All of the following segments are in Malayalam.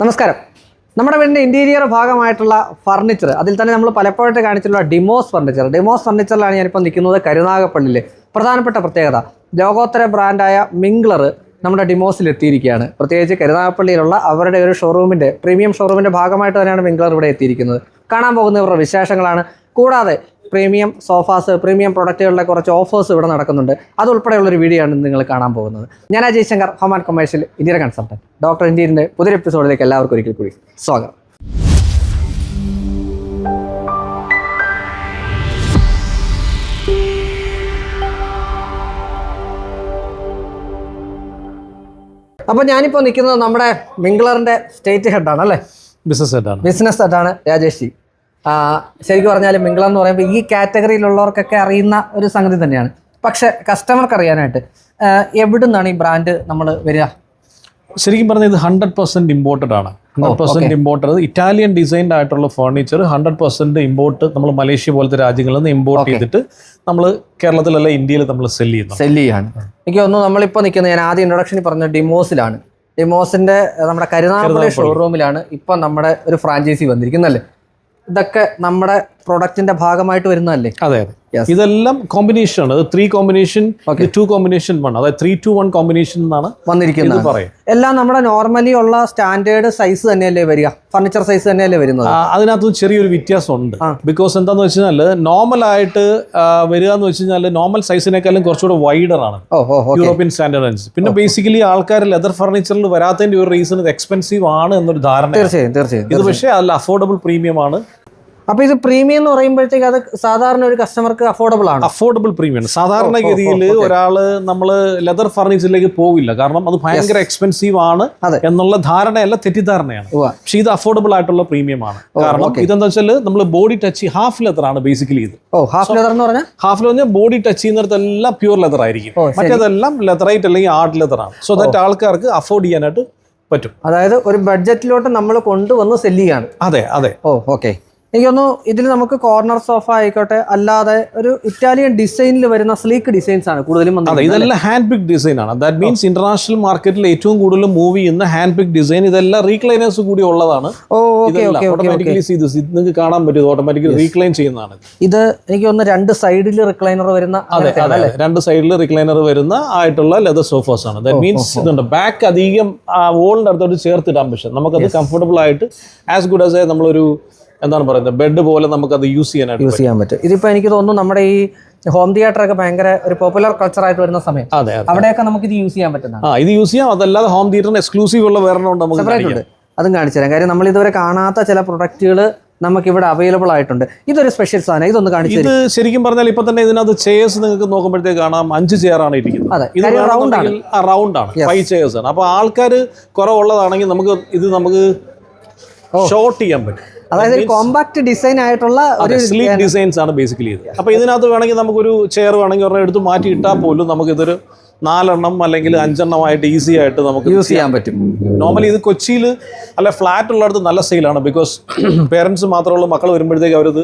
നമസ്കാരം. നമ്മുടെ വീടിന്റെ ഇന്റീരിയർ ഭാഗമായിട്ടുള്ള ഫർണിച്ചർ അതിൽ തന്നെ നമ്മൾ പലപ്പോഴായിട്ട് കാണിച്ചിട്ടുള്ള ഡിമോസ് ഫർണിച്ചർ ഡിമോസ് ഫർണിച്ചറിലാണ് ഞാനിപ്പോൾ നിൽക്കുന്നത് കരുനാഗപ്പള്ളിയിൽ പ്രധാനപ്പെട്ട പ്രത്യേകത ലോകോത്തര ബ്രാൻഡായ മിംഗ്ലർ നമ്മുടെ ഡിമോസിൽ എത്തിയിരിക്കുകയാണ്. പ്രത്യേകിച്ച് കരുനാഗപ്പള്ളിയിലുള്ള അവരുടെ ഒരു ഷോറൂമിന്റെ പ്രീമിയം ഷോറൂമിന്റെ ഭാഗമായിട്ട് തന്നെയാണ് മിംഗ്ലർ ഇവിടെ എത്തിയിരിക്കുന്നത്. കാണാൻ പോകുന്ന പോകുന്നവരുടെ വിശേഷങ്ങളാണ്. കൂടാതെ പ്രീമിയം സോഫാസ് പ്രീമിയം പ്രൊഡക്റ്റുകളുടെ കുറച്ച് ഓഫേഴ്സ് ഇവിടെ നടക്കുന്നുണ്ട്. അതുൾപ്പെടെയുള്ളൊരു വീഡിയോ ആണ് നിങ്ങൾ കാണാൻ പോകുന്നത്. ഞാൻ Ajay Shankar home and commercial Indian consultant doctor Indian പുതിയ എപ്പിസോഡിലേക്ക് എല്ലാവർക്കും ഒരിക്കൽ കൂടി സ്വാഗതം. അപ്പോൾ ഞാനിപ്പോൾ നിൽക്കുന്നത് നമ്മുടെ മിംഗ്ലറിന്റെ സ്റ്റേറ്റ് ഹെഡാണ് അല്ലേ? ബിസിനസ് ഹെഡാണ് ബിസിനസ് ഹെഡാണ് രാജേഷ് ജി. ശരിക്കും പറഞ്ഞാൽ മിംഗളം എന്ന് പറയുമ്പോൾ ഈ കാറ്റഗറിയിലുള്ളവർക്കൊക്കെ അറിയുന്ന ഒരു സംഗതി തന്നെയാണ്. പക്ഷെ കസ്റ്റമർക്ക് അറിയാനായിട്ട് എവിടുന്നാണ് ഈ ബ്രാൻഡ് നമ്മൾ വരിക? ശരിക്കും പറഞ്ഞാൽ ഇത് ഹൺഡ്രഡ് പെർസെന്റ് ഇമ്പോർട്ടഡ് ആണ്. Hundred percent imported Italian designed ആയിട്ടുള്ള ഫർണിച്ചർ ഹൺഡ്രഡ് പെർസെന്റ് ഇമ്പോർട്ട് നമ്മൾ മലേഷ്യ പോലത്തെ രാജ്യങ്ങളിൽ നിന്ന് ഇമ്പോർട്ട് ചെയ്തിട്ട് നമ്മൾ കേരളത്തിലല്ല ഇന്ത്യയിൽ നമ്മൾ സെൽ ചെയ്യുന്നു. സെൽ ചെയ്യാണ് എനിക്ക് തോന്നുന്നു നമ്മളിപ്പോൾ നിൽക്കുന്നത് ഞാൻ ആദ്യം ഇൻട്രൊഡക്ഷൻ പറഞ്ഞ ഡിമോസിലാണ് ഡിമോസിന്റെ നമ്മുടെ കരുനാഗപ്പള്ളി ഷോറൂമിലാണ് ഇപ്പം നമ്മുടെ ഒരു ഫ്രാഞ്ചൈസി വന്നിരിക്കുന്നല്ലേ ഇതൊക്കെ നമ്മുടെ പ്രൊഡക്റ്റിന്റെ ഭാഗമായിട്ട് വരുന്നതല്ലേ? അതെ അതെ. ഇതെല്ലാം കോമ്പിനേഷൻ ആണ്. Three combination two combination one അതായത് ത്രീ ടു വൺ കോമ്പിനേഷൻ എന്നാണ് വന്നിരിക്കുന്നത്. എല്ലാം നമ്മുടെ നോർമലി ഉള്ള സ്റ്റാൻഡേർഡ് സൈസ് തന്നെയല്ലേ വരിക? ഫർണിച്ചർ സൈസ് തന്നെയല്ലേ വരുന്നത്? അതിനകത്ത് ചെറിയൊരു വ്യത്യാസം ഉണ്ട് ബിക്കോസ് എന്താന്ന് വെച്ച് കഴിഞ്ഞാൽ നോർമൽ ആയിട്ട് വരിക എന്ന് വെച്ച് കഴിഞ്ഞാൽ നോർമൽ സൈസിനേക്കാളും കുറച്ചുകൂടെ വൈഡർ ആണ്. യൂറോപ്യൻ സ്റ്റാൻഡേർഡ് അനുസരിച്ച് പിന്നെ ബേസിക്കലി ആൾക്കാർ ലെതർ ഫർണിച്ചറിൽ വരാത്തതിന്റെ ഒരു റീസൺ ഇത് എക്സ്പെൻസീവ് ആണ് എന്നൊരു ധാരണ തീർച്ചയായും തീർച്ചയായും ഇത് പക്ഷേ അല്ല അഫോർഡബിൾ പ്രീമിയം ആണ്. അപ്പൊ ഇത് പ്രീമിയം എന്ന് പറയുമ്പോഴത്തേക്ക് അത് സാധാരണ ഒരു കസ്റ്റമർക്ക് അഫോർഡബിൾ ആണ്? അഫോർഡബിൾ പ്രീമിയം സാധാരണഗതിയിൽ ഒരാൾ നമ്മൾ ലെതർ ഫർണിച്ചറിലേക്ക് പോവില്ല. കാരണം അത് ഭയങ്കര എക്സ്പെൻസീവ് ആണ് എന്നുള്ള ധാരണയല്ല തെറ്റിദ്ധാരണയാണ്. പക്ഷേ ഇത് അഫോർഡബിൾ ആയിട്ടുള്ള പ്രീമിയം ആണ്. കാരണം. ഇതെന്താ വെച്ചാൽ നമ്മൾ ബോഡി ടച്ച് ഹാഫ് ലെതർ ആണ് ബേസിക്കലി ഇത്. ഹാഫ് ലെതർ എന്ന് പറഞ്ഞാൽ ഹാഫ് പറഞ്ഞാൽ ബോഡി ടച്ച് ചെയ്യുന്നിടത്തെല്ലാം പ്യൂർ ലെതർ ആയിരിക്കും. മറ്റേതെല്ലാം ലെതറായിട്ട് അല്ലെങ്കിൽ ആർട്ട് ലെതർ ആണ്. സോ ദാറ്റ് ആൾക്കാർക്ക് അഫോർഡ് ചെയ്യാനായിട്ട് പറ്റും. അതായത് ഒരു ബഡ്ജറ്റിലോട്ട് നമ്മൾ കൊണ്ടുവന്ന് സെല്ല് ചെയ്യാണ്. അതെ അതെ. ഓ ഓക്കെ എനിക്കൊന്നു ഇതിൽ നമുക്ക് കോർണർ സോഫ ആയിക്കോട്ടെ അല്ലാതെ ഒരു ഇറ്റാലിയൻ ഡിസൈനിൽ വരുന്ന സ്ലീക്ക് ഡിസൈൻസ് ആണ് കൂടുതലും അതെ ഇതെല്ലാം ഹാൻഡ് പിക് ഡിസൈൻ ആണ്. ദാറ്റ് മീൻസ് ഇന്റർനാഷണൽ മാർക്കറ്റിൽ ഏറ്റവും കൂടുതൽ മൂവ് ചെയ്യുന്ന ഹാൻഡ് പിക് ഡിസൈൻ ഇതെല്ലാം റീക്ലൈനേഴ്സ് കൂടി ഉള്ളതാണ്. ഓട്ടോമാറ്റിക്കലി നിങ്ങൾക്ക് കാണാൻ പറ്റും ഓട്ടോമാറ്റിക്കലി റീക്ലൈൻ ചെയ്യുന്നതാണ്. ഇത്. എനിക്ക് തോന്നുന്നു രണ്ട് സൈഡിൽ റിക്ലൈനർ വരുന്ന അതെ രണ്ട് സൈഡിൽ റിക്ലൈനർ വരുന്ന ആയിട്ടുള്ള ലെതർ സോഫാസ് ആണ്. ദാറ്റ് മീൻസ് ഇതുണ്ട്. ബാക്ക് അധികം ആ വോളിന്റെ അടുത്തോട്ട് ചേർത്തിടാൻ പക്ഷേ നമുക്കത് കംഫർട്ടബിൾ ആയിട്ട് ആസ് ഗുഡ് ആസ് എ നമ്മളൊരു എന്താണ് പറയുന്നത്? ബെഡ് പോലെ നമുക്ക് അത് യൂസ് ചെയ്യാനായിട്ട് യൂസ് ചെയ്യാൻ പറ്റും. ഇതിപ്പോ എനിക്ക് തോന്നുന്നു നമ്മുടെ ഈ ഹോം തിയേറ്റർ ഒക്കെ ഭയങ്കര ഒരു പോപ്പുലർ കൾച്ചർ ആയിട്ട് വരുന്ന സമയം. അതെ അവിടെയൊക്കെ നമുക്ക് ഇത് യൂസ് ചെയ്യാൻ പറ്റുന്ന ആ ഇത് യൂസ് ചെയ്യാം. അതല്ലാതെ ഹോം തിയേറ്ററിന് എക്സ്ക്ലൂസീവ് ഉള്ള വേറെ നമുക്ക് ഉണ്ട്. അതും കാണിച്ചു തരാം. കാര്യം നമ്മൾ ഇതുവരെ കാണാത്ത ചില പ്രൊഡക്റ്റുകൾ നമുക്ക് ഇവിടെ അവൈലബിൾ ആയിട്ടുണ്ട്. ഇതൊരു സ്പെഷ്യൽ സാധനം. ഇതൊന്ന് കാണിച്ചു ഇത് ശരിക്കും പറഞ്ഞാൽ ഇപ്പൊ തന്നെ ഇതിനകത്ത് ചെയർസ് നിങ്ങൾക്ക് നോക്കുമ്പോഴത്തേക്ക് കാണാം. അഞ്ച് ചെയർ ആണ് ഇരിക്കുന്നത്. അതെ ഇത് റൗണ്ട് ആണ്. റൗണ്ട് ആണ്. ഫൈവ് ചെയർസ് ആണ്. അപ്പൊ ആൾക്കാർ കുറവുള്ളതാണെങ്കിൽ നമുക്ക് ഇത് നമുക്ക് ഷോർട്ട് ചെയ്യാൻ പറ്റും. അതായത് ഒരു കോമ്പാക്ട് ഡിസൈൻ ആയിട്ടുള്ള ഒരു സ്ലീപ്പ് ഡിസൈൻസ് ആണ്. ബേസിക്കലി ഇത്. അപ്പൊ ഇതിനകത്ത് വേണമെങ്കിൽ നമുക്കൊരു ചെയർ വേണമെങ്കിൽ ഒരെണ്ണം എടുത്ത് മാറ്റി ഇട്ടാൽ പോലും നമുക്ക് ഇതൊരു നാലെണ്ണം അല്ലെങ്കിൽ അഞ്ചെണ്ണമായിട്ട് ഈസി ആയിട്ട് നമുക്ക് യൂസ് ചെയ്യാൻ പറ്റും. നോർമലി ഇത് കൊച്ചിയിൽ അല്ല ഫ്ലാറ്റ് ഉള്ളിടത്ത് നല്ല സെയിലാണ് ബിക്കോസ് പേരൻസ് മാത്രമുള്ള മക്കൾ വരുമ്പോഴത്തേക്ക് അവരത്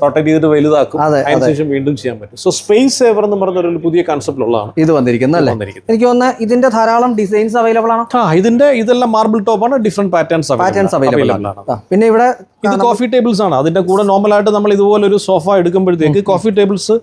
പ്രൊട്ടക്ട് ചെയ്തിട്ട് വലുതാക്കും. അതെ, അതിനുശേഷം വീണ്ടും ചെയ്യാൻ പറ്റും. സോ സ്പേസ് സേവർ എന്ന് പറഞ്ഞ ഒരു പുതിയ കൺസെപ്റ്റിലുള്ളതാണ് ഇത് വന്നിരിക്കുന്നത് അല്ലേ? എനിക്ക് തോന്നുന്നു ഇതിന്റെ ധാരാളം ഡിസൈൻസ് അവൈലബിൾ ആണോ? ആ ഇതിന്റെ ഇതെല്ലാം മാർബിൾ ടോപ്പ് ആണ് ഡിഫറെന്റ് പാറ്റേൺസ് പാറ്റേൺസ് അവൈലബിൾ ആണ്. പിന്നെ ഇവിടെ ഇത് കോഫി ടേബിൾസ് ആണ്. അതിന്റെ കൂടെ നോർമൽ ആയിട്ട് നമ്മൾ ഇതുപോലെ ഒരു സോഫ എടുക്കുമ്പോഴത്തേക്ക് കോഫി ടേബിൾസ്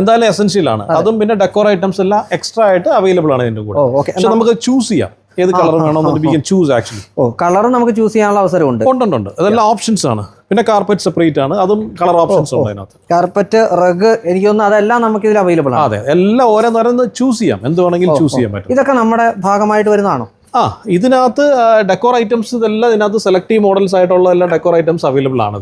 എന്തായാലും എസെൻഷ്യൽ ആണ്. അതും. പിന്നെ ഡെക്കോർ ഐറ്റംസ് എല്ലാം എക്സ്ട്രാ ആയിട്ട് അവൈലബിൾ ആണ് ഇതിന്റെ കൂടെ. പക്ഷെ നമുക്ക് ചൂസ് ചെയ്യാം. ഏത് കളർ വേണമെന്നുണ്ട് we can choose actually oh colour നമുക്ക് ചൂസ് ചെയ്യാനുള്ള അവസരമുണ്ട്. ഉണ്ട് ഉണ്ട് അതെല്ലാം ഓപ്ഷൻസ് ആണ്. പിന്നെ കാർപ്പറ്റ് സെപ്പറേറ്റ് ആണ്. അതും കളർ ഓപ്ഷൻസ് ഉണ്ട് അതിനകത്ത്. കാർപ്പറ്റ് റഗ് എനിക്ക് തോന്നുന്നു അതെല്ലാം നമുക്ക് ഇതിൽ അവൈലബിൾ ആണ്. അതെ എല്ലാം നേരം ചൂസ് ചെയ്യാം. എന്ത് വേണമെങ്കിലും ചൂസ് ചെയ്യാൻ പറ്റും. ഇതൊക്കെ നമ്മുടെ ഭാഗമായിട്ട് വരുന്നതാണോ? ആ ഇതിനകത്ത് ഡെക്കോർ ഐറ്റംസ് ഇതെല്ലാം ഇതിനകത്ത് സെലക്ടീവ് മോഡൽസ് ആയിട്ടുള്ള എല്ലാ ഡെക്കോർ ഐറ്റംസ് അവൈലബിൾ ആണ്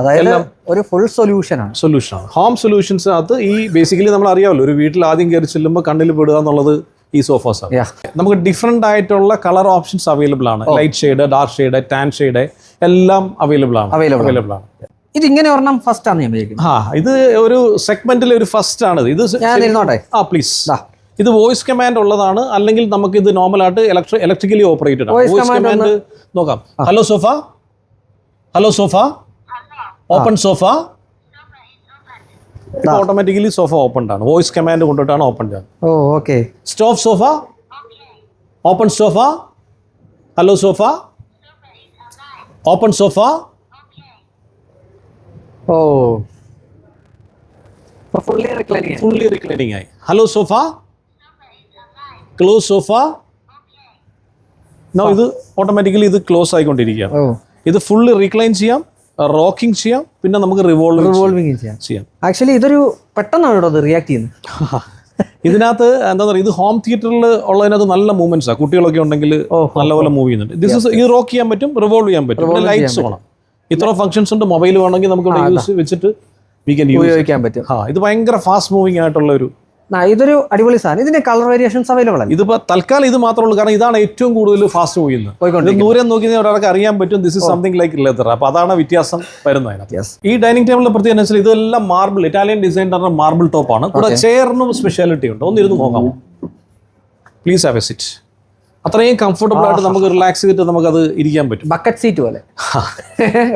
അതായത് ഒരു ഫുൾ സൊല്യൂഷൻ ആണ്. സൊല്യൂഷൻ ആണ്. ഹോം സൊല്യൂഷൻസിനകത്ത് ഈ ബേസിക്കലി നമ്മൾ അറിയാമല്ലോ ഒരു വീട്ടിൽ ആദ്യം കയറി ചെല്ലുമ്പോൾ കണ്ണിൽ പെടുക എന്നുള്ളത് ഈ സോഫാസ് ആണ്. നമുക്ക് ഡിഫറെന്റ് ആയിട്ടുള്ള കളർ ഓപ്ഷൻസ് അവൈലബിൾ ആണ്. Light shade dark shade tan shade എല്ലാം അവൈലബിൾ ആണ്. അവൈലബിൾ ആണ്. ഇത് ഇങ്ങനെ ഒരെണ്ണം ഫസ്റ്റ് ആണ് ഞാൻ വിചാരിക്കുന്നത്. ആ ഇത് ഒരു സെഗ്മെന്റിലെ ഒരു ഫസ്റ്റ് ആണ് ഇത്. ഞാൻ ഇരുന്നോട്ടെ? ആ പ്ലീസ്. ഇത് വോയിസ് കമാൻഡ് ഉള്ളതാണ്. അല്ലെങ്കിൽ നമുക്ക് ഇത് നോർമൽ ആയിട്ട് ഇലക്ട്രി ഇലക്ട്രിക്കലി ഓപ്പറേറ്റഡ് ആണ്. വോയിസ് കമാൻഡ് നോക്കാം. Hello sofa hello sofa open sofa automatically sofa open ആണ്. Voice command കൊണ്ടിട്ടാണ് open oh okay stop sofa open sofa hello sofa open sofa. Oh. Fully reclining ആയി. Hello sofa. Close sofa. No ഇത് ഓട്ടോമാറ്റിക്കലി ഇത് ക്ലോസ് ആയിക്കൊണ്ടിരിക്കുകയാണ്. ഓ. ഇത് ഫുള്ളി റീക്ലൈൻ ചെയ്യാം റോക്കിംഗ് ചെയ്യാം പിന്നെ നമുക്ക് റിവോൾവ് റിവോൾവിങ് ചെയ്യാം. ചെയ്യാം. ആക്ച്വലി ഇതൊരു പെട്ടെന്നാണ് കേട്ടോ അത് റിയാക്ട് ചെയ്യുന്നത്. ഇതിനകത്ത് എന്താ പറയുക ഇത് ഹോം തിയേറ്ററിൽ ഉള്ളതിനകത്ത് നല്ല മൂവ്മെന്റ്സ് ആ. കുട്ടികളൊക്കെ ഉണ്ടെങ്കിൽ നല്ലപോലെ മൂവ് ചെയ്യുന്നുണ്ട്. ദിസ് ഇസ് ഇത് റോക്ക് ചെയ്യാൻ പറ്റും റിവോൾവ് ചെയ്യാൻ പറ്റും. ലൈറ്റ്സ് വേണം. ഇത്ര ഫംഗ്ഷൻസ് ഉണ്ട്. മൊബൈൽ വേണമെങ്കിൽ നമുക്ക് ഇവിടെ യൂസ് വെച്ചിട്ട് വി കൻ ഉപയോഗിക്കാൻ പറ്റും. ആ ഇത് ഭയങ്കര ഫാസ്റ്റ് മൂവിങ് ആയിട്ടുള്ള ഒരു ഇതൊരു അടിപൊളി സാധനം. ഇതിന്റെ കളർ വേരിയേഷൻസ് അവൈലബിൾ ആണ് ഇതിപ്പോ തൽക്കാലം ഇത് മാത്രമേ ഉള്ളൂ. കാരണം ഇതാണ് ഏറ്റവും കൂടുതൽ ഫാസ്റ്റ് പോയിരുന്നത് ദൂരം നോക്കി ഒരാൾക്ക് അറിയാൻ പറ്റും this is something like leather അപ്പൊ അതാണ് വ്യത്യാസം വരുന്നത്. ഈ ഡൈനിങ് ടേബിളിന്റെ പ്രത്യേകത വെച്ചാൽ ഇതെല്ലാം മാർബിൾ ഇറ്റാലിയൻ ഡിസൈൻ മാർബിൾ ടോപ്പാണ് കൂടെ ചെയറിനും സ്പെഷ്യാലിറ്റി ഉണ്ട്. ഒന്നിരുന്ന് നോക്കാമോ പ്ലീസ് ഹാവ് എ സിറ്റ് അത്രയും കംഫർട്ടബിൾ ആയിട്ട് നമുക്ക് റിലാക്സ് ചെയ്തിട്ട് നമുക്ക് അത് ഇരിക്കാൻ പറ്റും. ബക്കറ്റ് സീറ്റ് പോലെ.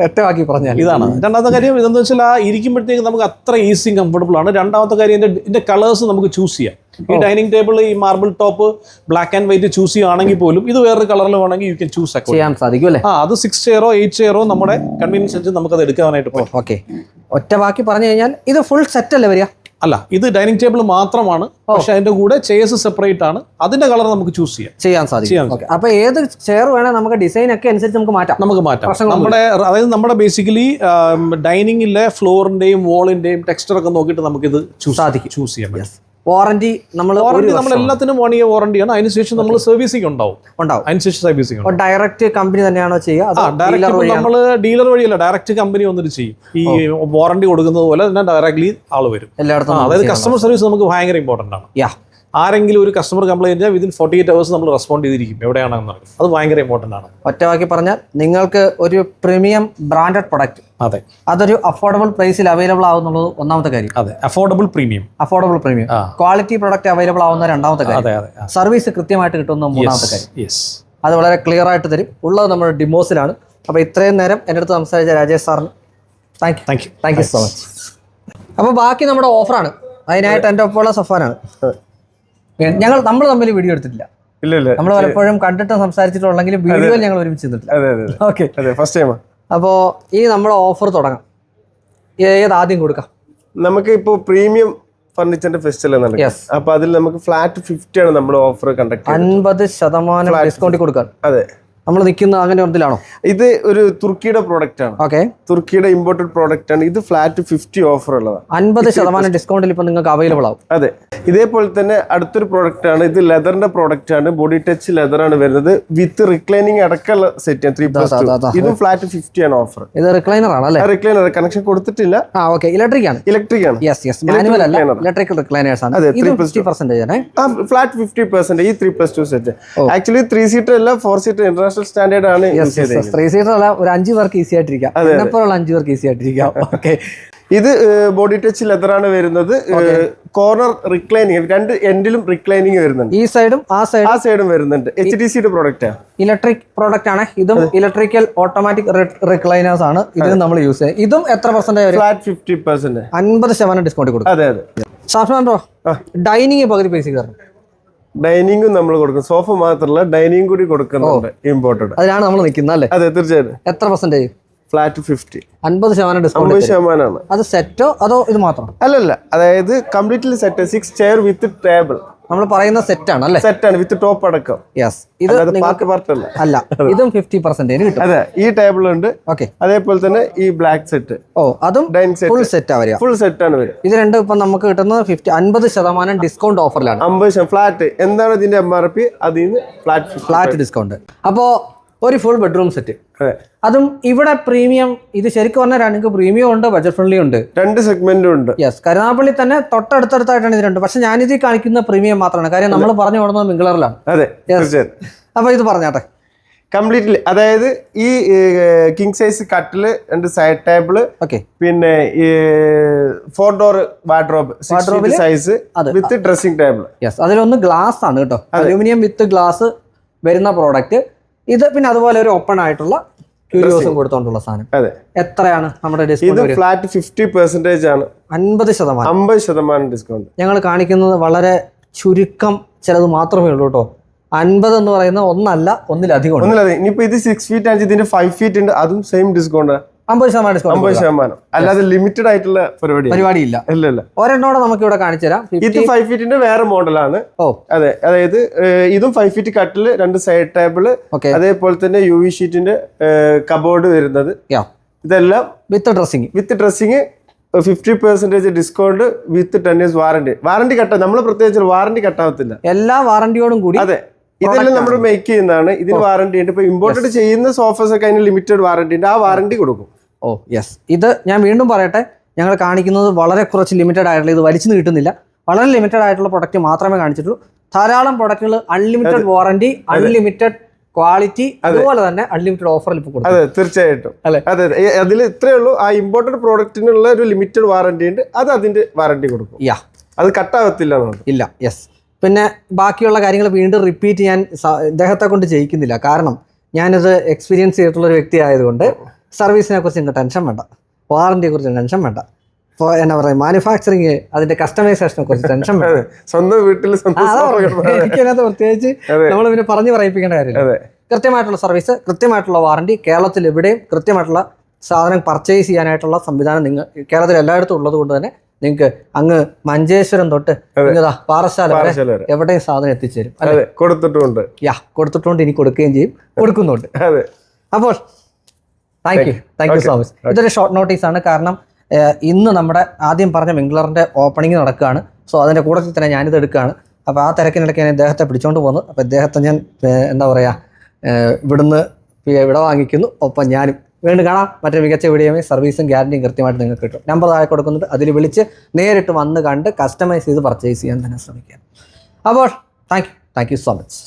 ഒറ്റവാക്കി പറഞ്ഞാൽ. ഇതാണ്. രണ്ടാമത്തെ കാര്യം ഇതെന്ന് വെച്ചാൽ ആ ഇരിക്കുമ്പോഴത്തേക്ക് നമുക്ക് അത്ര ഈസി കംഫർട്ടബിൾ ആണ്. രണ്ടാമത്തെ കാര്യം എന്റെ ഇതിന്റെ കളേഴ്സ് നമുക്ക് ചൂസ് ചെയ്യാം. ഈ ഡൈനിങ് ടേബിൾ ഈ marble top black and white choose ചെയ്യുകയാണെങ്കിൽ പോലും ഇത് വേറൊരു കളറിൽ വേണമെങ്കിൽ യു ക്യാൻ ചൂസ് ചെയ്യാൻ സാധിക്കും അല്ലേ? ആ അത് സിക്സ് ചെയറോ എയ്റ്റ് ചെയറോ നമ്മുടെ കൺവീനിയൻസ് അനുസരിച്ച് നമുക്കത് എടുക്കാനായിട്ട് പോകും ഓക്കെ ഒറ്റ ബാക്കി പറഞ്ഞു കഴിഞ്ഞാൽ ഇത് ഫുൾ സെറ്റ് അല്ലേ വരിക? അല്ല ഇത് ഡൈനിങ് ടേബിൾ മാത്രമാണ് പക്ഷെ അതിന്റെ കൂടെ ചെയർസ് സെപ്പറേറ്റ് ആണ്. അതിന്റെ കളർ നമുക്ക് ചൂസ് ചെയ്യാം. ചെയ്യാൻ സാധിക്കും. അപ്പൊ ഏത് ചെയർ വേണേൽ നമുക്ക് ഡിസൈൻ ഒക്കെ അനുസരിച്ച് നമുക്ക് മാറ്റാം. നമുക്ക് മാറ്റാം. നമ്മുടെ അതായത് നമ്മുടെ ബേസിക്കലി ഡൈനിങ്ങിലെ ഫ്ലോറിന്റെയും വോളിന്റെയും ടെക്സ്ചർ ഒക്കെ നോക്കിയിട്ട് നമുക്ക് ചൂസ് സാധിക്കും. ചൂസ് ചെയ്യാം വാറന്റി നമ്മൾ വാറന്റി നമ്മൾ എല്ലാത്തിനും വൺ ഇയർ വാറന്റിയാണ് അതിനുശേഷം നമ്മൾ സർവീസിംഗ് ഉണ്ടാവും. ഉണ്ടാവും. അതിനുശേഷം സർവീസിംഗ് ഡയറക്റ്റ് കമ്പനി തന്നെയാണോ ചെയ്യുക? ഡയറക്റ്റ് നമ്മൾ ഡീലർ വഴിയല്ല ഡയറക്റ്റ് കമ്പനി വന്നിട്ട് ചെയ്യും. ഈ വാറന്റി കൊടുക്കുന്നത് പോലെ തന്നെ ഡയറക്ട്ലി ആൾ വരും. എല്ലായിടത്തും അതായത് കസ്റ്റമർ സർവീസ് നമുക്ക് ഭയങ്കര ഇമ്പോർട്ടന്റ് ആണ്. യാ ആരെങ്കിലും ഒരു കസ്റ്റമർ കംപ്ലൈന്റ് ചെയ്താൽ വിതിൻ ഫോർട്ടി എയ്റ്റ് അവേഴ്സ് നമ്മൾ റെസ്പോണ്ട് ചെയ്തിരിക്കും. എവിടെയാണെന്ന് അത് ഭയങ്കര ഇമ്പോർട്ടന്റ് ആണ്. ഒറ്റവാക്കി പറഞ്ഞാൽ നിങ്ങൾക്ക് ഒരു പ്രീമിയം ബ്രാൻഡഡ് പ്രൊഡക്റ്റ് അതെ. അതൊരു അഫോർഡബിൾ പ്രൈസിൽ അവൈലബിൾ ആവുന്നുള്ളത് ഒന്നാമത്തെ കാര്യം. അതെ. Affordable premium affordable premium quality product available ആവുന്ന രണ്ടാമത്തെ കാര്യം. അതെ അതെ സർവീസ് കൃത്യമായിട്ട് കിട്ടുന്ന മൂന്നാമത്തെ കാര്യം. യെസ് അത് വളരെ ക്ലിയർ ആയിട്ട് തരും. ഉള്ളത് നമ്മുടെ ഡിമോസിലാണ് അപ്പോൾ ഇത്രയും നേരം എന്റെ അടുത്ത് സംസാരിച്ച രാജേഷ് സാറിന് thank you thank you thank you so much അപ്പോൾ ബാക്കി നമ്മുടെ ഓഫറാണ് അതിനായിട്ട് എന്റെ ഒപ്പമുള്ള സഫാനാണ്. ഞങ്ങൾ നമ്മൾ തമ്മിൽ വീഡിയോ എടുത്തിട്ടില്ല. ഇല്ല നമ്മൾ പലപ്പോഴും കണ്ടിട്ട് സംസാരിച്ചിട്ടുള്ളെങ്കിലും വീഡിയോ ഞങ്ങൾ ഒരുമിച്ച് അപ്പോ ഓക്കെ അതെ ഫസ്റ്റ് അപ്പോൾ ഇനി നമ്മുടെ ഓഫർ തുടങ്ങാം. ഏത് ആദ്യം കൊടുക്കാം? നമുക്ക് ഇപ്പോ പ്രീമിയം ഫർണിച്ചറിന്റെ ഫെസ്റ്റിവൽ അപ്പൊ അതിൽ നമുക്ക് ഫ്ലാറ്റ് ഫിഫ്റ്റി ആണ് നമ്മൾ ഓഫർ കണ്ടക്ട് അൻപത് ശതമാനം ഡിസ്കൗണ്ട് കൊടുക്കാം അതെ. നമ്മൾ നിൽക്കുന്ന അങ്ങനെ ഒന്നിലാണോ ഇത് ഒരു തുർക്കിയുടെ പ്രോഡക്റ്റ് ആണ്. ഓക്കെ. തുർക്കിയുടെ ഇമ്പോർട്ടഡ് പ്രോഡക്റ്റ് ആണ്. ഇത് ഫ്ലാറ്റ് ഫിഫ്റ്റി ഓഫർ ഉള്ളതാണ് അൻപത് ശതമാനം ഡിസ്കൗണ്ടിൽ ഇപ്പം നിങ്ങൾക്ക് അവൈലബിൾ ആവും. അതെ. ഇതേപോലെ തന്നെ അടുത്തൊരു പ്രോഡക്റ്റ് ആണ്. ഇത് ലെതറിന്റെ പ്രോഡക്റ്റ് ആണ്. ബോഡി ടച്ച് ലെതർ ആണ് വരുന്നത്. വിത്ത് റിക്ലൈനിങ് അടക്കമുള്ള സെറ്റ് ത്രീ പ്ലസ് അതാ. ഫ്ലാറ്റ് ഫിഫ്റ്റി ആണ് ഓഫർ ഇത് റിക്ലൈനർ ആണ് അല്ലേ? റിക്ലൈനർ കണക്ഷൻ കൊടുത്തിട്ടില്ല. ആ ഓക്കെ. ഇലക്ട്രിക് ആണ്. ഇലക്ട്രിക് ആണ്. യെസ് യെസ് മാനുവൽ അല്ല. ഇലക്ട്രിക്കൽ റിക്ലൈനേഴ്സ് ആണ്. അതെ, ഇത് 3 plus ഫിഫ്റ്റി പെർസെന്റേജ് ആണ്. ഫ്ലാറ്റ് ഫിഫ്റ്റി പെർസെന്റ് ഈ three plus two set actually three seater അല്ല ഫോർ സീറ്റർ ഇന്റർനാഷണൽ സ്റ്റാൻഡേർഡ് ആണ് യൂസ് ചെയ്തത് ത്രീ സീറ്റർ അല്ല ഒരു അഞ്ച് പേർക്ക് ഈസി ആയിട്ടിരിക്കാം. എന്നെപ്പോലുള്ള അഞ്ച് പേർക്ക് ഈസി ആയിട്ടിരിക്കാം. ഓക്കെ ഇത് ബോഡി ടച്ച് ലെതർ ആണ് വരുന്നത്? കോർണർ റിക്ലൈനിങ് രണ്ട് എൻഡിലും റിക്ലൈനിങ് വരുന്നുണ്ട്. ഈ സൈഡും ആ സൈഡും ആ സൈഡും വരുന്നുണ്ട്. എച്ച് ഡി സിയുടെ പ്രോഡക്റ്റ് ആണ് ഇലക്ട്രിക് പ്രോഡക്റ്റ് ആണ്. ഇതും ഇലക്ട്രിക്കൽ ഓട്ടോമാറ്റിക് റിക്ലൈനേഴ്സ് ആണ്. ഇത് നമ്മൾ യൂസ് ചെയ്യുന്നത്. ഇതും എത്ര പെർസെന്റേജ് വരും? ഫ്ലാറ്റ് ഫിഫ്റ്റി പെർസെന്റ് അൻപത് ശതമാനം ഡിസ്കൗണ്ട് കൊടുക്കും. അതെ അതെ. സാഫ്മാൻ ബ്രോ ഡൈനിങ് പകുതി പൈസ കയറും ഡൈനിങ്ങും നമ്മൾ കൊടുക്കും. സോഫ മാത്രമല്ല ഡൈനിങ് കൂടി കൊടുക്കുന്നുണ്ട് ഇമ്പോർട്ടഡ് അതിലാണ് നമ്മൾ നിൽക്കുന്നത് അല്ലേ? അതെ തീർച്ചയായിട്ടും. എത്ര പെർസെന്റേജ് ഫ്ലാറ്റ് ഫിഫ്റ്റി അൻപത് ശതമാനം ഡിസ്കൗണ്ട് അമ്പത് ശതമാനമാണ് അത് സെറ്റോ അതോ ഇത് മാത്രം? അല്ലല്ല അതായത് completely set six chair with table നമ്മൾ പറയുന്ന സെറ്റ് ആണ് അല്ലേ? സെറ്റ് ആണ് വിത്ത് ടോപ്പ് അടക്കം. യെസ് ഇത് പാർട്ട് പാർട്ട് അല്ല. അല്ല ഇതും ഫിഫ്റ്റി പെർസെന്റേജ് കിട്ടും. അതെ ഈ ടേബിൾ ഉണ്ട്. ഓക്കെ അതേപോലെ തന്നെ ഈ ബ്ലാക്ക് സെറ്റ് ഓ അതും ഫുൾ സെറ്റ് വരിക. ഫുൾ സെറ്റ് ആണ് വരിക. ഇത് രണ്ടും ഇപ്പം നമുക്ക് കിട്ടുന്നത് ഫിഫ്റ്റി അൻപത് ശതമാനം ഡിസ്കൗണ്ട് ഓഫറിലാണ് അമ്പത് ശതമാനം ഫ്ലാറ്റ് എന്താണ് ഇതിന്റെ എം ആർ പി അതിൽ നിന്ന് ഫ്ലാറ്റ് ഫ്ലാറ്റ് ഡിസ്കൗണ്ട് അപ്പോൾ ഒരു ഫുൾ ബെഡ്റൂം സെറ്റ് അതെ. ഇവിടെ പ്രീമിയം ഇത് ശരിക്കും പറഞ്ഞാൽ നിങ്ങൾക്ക് പ്രീമിയം ഉണ്ട് ബജറ്റ് ഫ്രണ്ട്ലി ഉണ്ട്. രണ്ട് സെഗ്മെന്റും ഉണ്ട്. യെസ് കരുനാഗപ്പള്ളി തന്നെ തൊട്ടടുത്തടുത്തായിട്ടാണ് ഇത് രണ്ട്. പക്ഷെ ഞാനിത് കാണിക്കുന്ന പ്രീമിയം മാത്രമാണ്. കാര്യം നമ്മൾ പറഞ്ഞു കൊടുക്കുന്നത് മിംഗ്ലറിലാണ് അതെ അപ്പോൾ ഇത് പറഞ്ഞാട്ടെ. കംപ്ലീറ്റ്ലി അതായത് ഈ കിങ് സൈസ് കട്ടിൽ രണ്ട് സൈഡ് ടേബിൾ ഓക്കെ പിന്നെ ഈ four door wardrobe Wardrobe-ൽ size with dressing table yes അതിലൊന്ന് ഗ്ലാസ് ആണ് കേട്ടോ. അലൂമിനിയം വിത്ത് ഗ്ലാസ് വരുന്ന പ്രോഡക്റ്റ് ഇത് പിന്നെ അതുപോലെ ഒരു ഓപ്പൺ ആയിട്ടുള്ള ക്യൂരിയോസും കൊടുത്തോണ്ടുള്ള സാധനം. അതെ. എത്രയാണ് നമ്മുടെ ഇത് ഫ്ലാറ്റ് ഫിഫ്റ്റി പെർസെന്റേജ് ആണ്. അൻപത് ശതമാനം. അമ്പത് ശതമാനം ഡിസ്കൗണ്ട് ഞങ്ങൾ കാണിക്കുന്നത് വളരെ ചുരുക്കം ചിലത് മാത്രമേ ഉള്ളൂ കേട്ടോ അൻപത് എന്ന് പറയുന്ന ഒന്നല്ല ഒന്നിലധികം ഒന്നിലധികം. ഇനിയിപ്പോ ഇത് സിക്സ് ഫീറ്റ് ആണെങ്കിൽ ഇതിന്റെ ഫൈവ് ഫീറ്റ് ഉണ്ട് അതും സെയിം ഡിസ്കൗണ്ട് അമ്പത് ശതമാനം ഡിസ്കൗണ്ട് അമ്പത് ശതമാനം. അല്ലാതെ ലിമിറ്റഡ് ആയിട്ടുള്ള പരിപാടി പരിപാടി ഇല്ല ഇല്ല. ഒരെണ്ണോടെ നമുക്ക് ഇവിടെ കാണിച്ചു തരാം. ഇത് 50 ഫൈവ് ഫീറ്റിന്റെ വേറെ മോഡലാണ് ഓ. അതെ അതായത് ഇതും ഫൈവ് ഫീറ്റ് കട്ടിൽ രണ്ട് സൈഡ് ടേബിൾ അതേപോലെ തന്നെ യു വി ഷീറ്റിന്റെ കബോർഡ് വരുന്നത്. ഇതെല്ലാം with dressing with dressing fifty percentage discount with ten years warranty warranty കട്ട നമ്മൾ പ്രത്യേകിച്ച് വാറണ്ടി കട്ടാവത്തില്ല എല്ലാ വാറണ്ടിയോടും കൂടി അതെ. ഇതെല്ലാം നമ്മൾ മേക്ക് ചെയ്യുന്നതാണ്. ഇതിന് വാറണ്ടി ഉണ്ട്. ഇപ്പൊ ഇമ്പോർട്ടഡ് ചെയ്യുന്ന സോഫസ് ഒക്കെ അതിന് ലിമിറ്റഡ് വാറണ്ടി ഉണ്ട്. ആ വാറണ്ടി കൊടുക്കും. ഓ യെസ് ഇത് ഞാൻ വീണ്ടും പറയട്ടെ ഞങ്ങൾ കാണിക്കുന്നത് വളരെ കുറച്ച് ലിമിറ്റഡ് ആയിട്ടുള്ള ഇത് വലിച്ചു കിട്ടുന്നില്ല വളരെ ലിമിറ്റഡ് ആയിട്ടുള്ള പ്രൊഡക്റ്റ് മാത്രമേ കാണിച്ചിട്ടുള്ളൂ. ധാരാളം പ്രൊഡക്റ്റുകൾ അൺലിമിറ്റഡ് വാറണ്ടി അൺലിമിറ്റഡ് ക്വാളിറ്റി അതുപോലെ തന്നെ അൺലിമിറ്റഡ് ഓഫറിൽ ഇപ്പോൾ കൊടുക്കും. അതെ തീർച്ചയായിട്ടും. അല്ലെ? അതെ അതെ. അതിൽ ഇത്രയേ ഉള്ളൂ. ആ ഇമ്പോർട്ടഡ് പ്രോഡക്റ്റിനുള്ള ഒരു ലിമിറ്റഡ് വാറണ്ടി ഉണ്ട്. അത് അതിന്റെ വാറണ്ടി കൊടുക്കും. യാ അത് കട്ടാകത്തില്ല ഇല്ല യെസ് പിന്നെ ബാക്കിയുള്ള കാര്യങ്ങൾ വീണ്ടും റിപ്പീറ്റ് ഞാൻ ഇദ്ദേഹത്തെ കൊണ്ട് ചെയ്യിക്കുന്നില്ല. കാരണം ഞാനത് എക്സ്പീരിയൻസ് ചെയ്തിട്ടുള്ള ഒരു വ്യക്തി ആയതുകൊണ്ട് സർവീസിനെ കുറിച്ച് നിങ്ങൾക്ക് ടെൻഷൻ വേണ്ട. വാറണ്ടിയെ കുറിച്ച് ടെൻഷൻ വേണ്ട. ഇപ്പോൾ എന്നാ പറയുക മാനുഫാക്ചറിങ് അതിന്റെ കസ്റ്റമൈസേഷനെ കുറിച്ച് ടെൻഷൻ വേണ്ട. സ്വന്തം വീട്ടിൽ എനിക്കതിനകത്ത് പ്രത്യേകിച്ച് നമ്മൾ പിന്നെ പറഞ്ഞു പറയിപ്പിക്കേണ്ട കാര്യമില്ല. അതെ. കൃത്യമായിട്ടുള്ള സർവീസ് കൃത്യമായിട്ടുള്ള വാറണ്ടി കേരളത്തിൽ എവിടെയും കൃത്യമായിട്ടുള്ള സാധനം പർച്ചേസ് ചെയ്യാനായിട്ടുള്ള സംവിധാനം നിങ്ങൾ കേരളത്തിൽ എല്ലായിടത്തും ഉള്ളത് കൊണ്ട് തന്നെ നിങ്ങൾക്ക് അങ്ങ് മഞ്ചേശ്വരം തൊട്ട് പാറശാല വരെ എവിടെയും സാധനം എത്തിച്ചേരും കൊടുത്തിട്ടുണ്ട് യാ കൊടുത്തിട്ടുണ്ട് ഇനി കൊടുക്കുകയും ചെയ്യും. കൊടുക്കുന്നുണ്ട്. അപ്പോൾ thank you thank you so much ഇതൊരു ഷോർട്ട് നോട്ടീസ് ആണ്. കാരണം ഇന്ന് നമ്മുടെ ആദ്യം പറഞ്ഞ മിംഗ്ലറിന്റെ ഓപ്പണിംഗ് നടക്കുകയാണ്. സോ അതിന്റെ കൂടെ തന്നെ ഞാനിത് എടുക്കുകയാണ്. അപ്പോൾ ആ തിരക്കിനിടയ്ക്ക് ഞാൻ ഇദ്ദേഹത്തെ പിടിച്ചോണ്ട് പോകുന്നു അപ്പോൾ ഇദ്ദേഹത്തെ ഞാൻ എന്താ പറയുക ഏഹ്, ഇവിടുന്ന് വിട വാങ്ങിക്കുന്നു. ഒപ്പം ഞാനും. വീണ്ടും കാണാം. മറ്റൊരു മികച്ച വീഡിയോയും സർവീസും ഗ്യാരണ്ടിയും കൃത്യമായിട്ട് നിങ്ങൾക്ക് കിട്ടും. നമ്പർ താഴെ കൊടുക്കുന്നുണ്ട്. അതിൽ വിളിച്ച് നേരിട്ട് വന്ന് കണ്ട് കസ്റ്റമൈസ് ചെയ്ത് പർച്ചേസ് ചെയ്യാൻ തന്നെ ശ്രമിക്കുക അപ്പോൾ thank you thank you so much